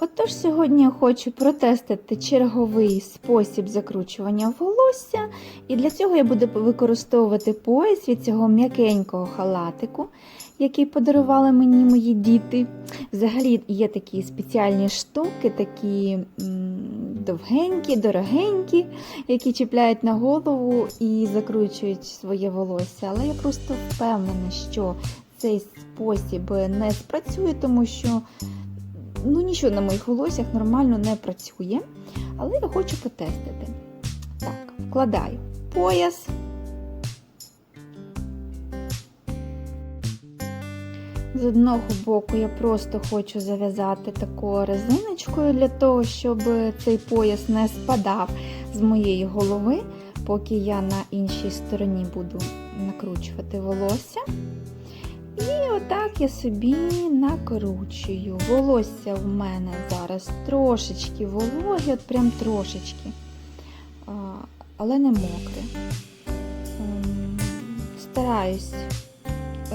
Отож, сьогодні я хочу протестити черговий спосіб закручування волосся, і для цього я буду використовувати пояс від цього м'якенького халатику, який подарували мені мої діти. Взагалі є такі спеціальні штуки, такі довгенькі, дорогенькі, які чіпляють на голову і закручують своє волосся. Але я просто впевнена, що цей спосіб не спрацює, тому що ну, нічого на моїх волоссях нормально не працює. Але я хочу потестити. Так, вкладаю пояс. З одного боку я просто хочу зав'язати такою резиночкою для того, щоб цей пояс не спадав з моєї голови, поки я на іншій стороні буду накручувати волосся. Я собі накручую. Волосся в мене зараз трошечки вологе, от прям трошечки, але не мокре. Ем, Стараюсь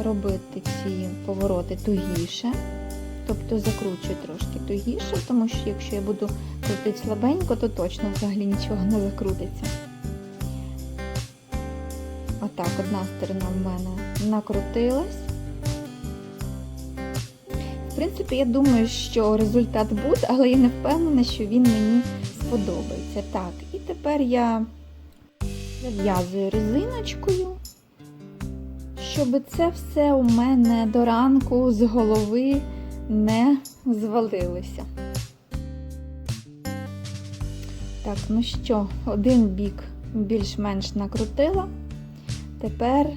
робити ці повороти тугіше, тобто закручую трошки тугіше, тому що якщо я буду крутити слабенько, то точно взагалі нічого не закрутиться. Отак, одна сторона в мене накрутилась. Принципі, я думаю, що результат буде, але я не впевнена, що він мені сподобається. Так, і тепер я зав'язую резиночкою, щоб це все у мене до ранку з голови не звалилося. Так, ну що, один бік більш-менш накрутила. Тепер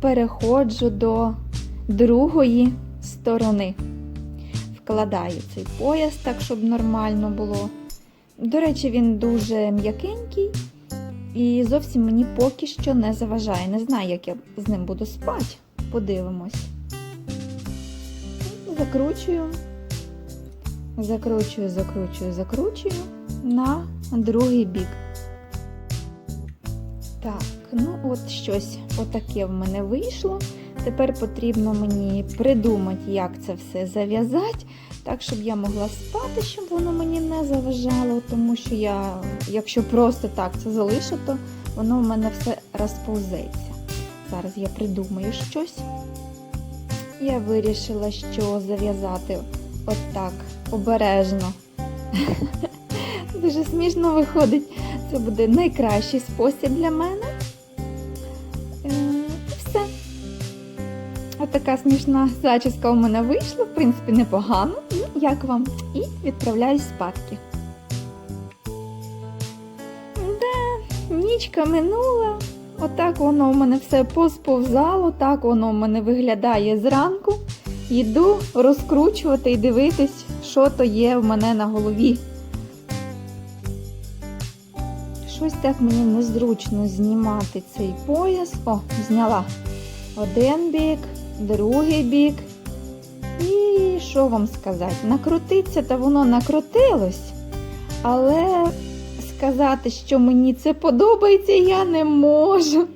переходжу до другої сторони. Вкладаю цей пояс так, щоб нормально було. До речі, він дуже м'якенький і зовсім мені поки що не заважає. Не знаю, як я з ним буду спати. Подивимось. Закручую, закручую, закручую, закручую на другий бік. Так, ну от щось отаке в мене вийшло. Тепер потрібно мені придумати, як це все зав'язати, так, щоб я могла спати, щоб воно мені не заважало, тому що я, якщо просто так це залишу, то воно в мене все розповзеться. Зараз я придумаю щось. Я вирішила, що зав'язати отак обережно. Дуже смішно виходить. Це буде найкращий спосіб для мене. Отака смішна зачіска у мене вийшла, в принципі, непогано. Ну, Як вам? І відправляюсь спадки. Да, нічка минула. Отак воно у мене все посповзало, так воно у мене виглядає зранку. Йду розкручувати і дивитись, що то є в мене на голові. Щось так мені незручно знімати цей пояс. О, зняла один бік, другий бік. І що вам сказати? Накрутиться, та воно накрутилось. Але сказати, що мені це подобається, я не можу.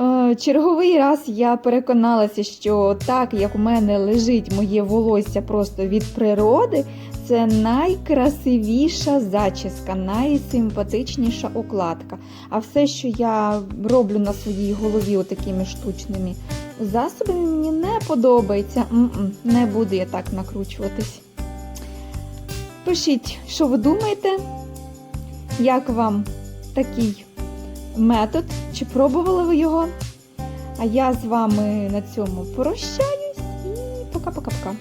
Е, Черговий раз я переконалася, що так, як у мене лежить моє волосся просто від природи, це найкрасивіша зачіска, найсимпатичніша укладка. А все, що я роблю на своїй голові такими штучними засобами, мені не подобається. М-м, не буду я так накручуватись. Пишіть, що ви думаєте, як вам такий метод, чи пробували ви його? А я з вами на цьому прощаюсь і пока-пока-пока.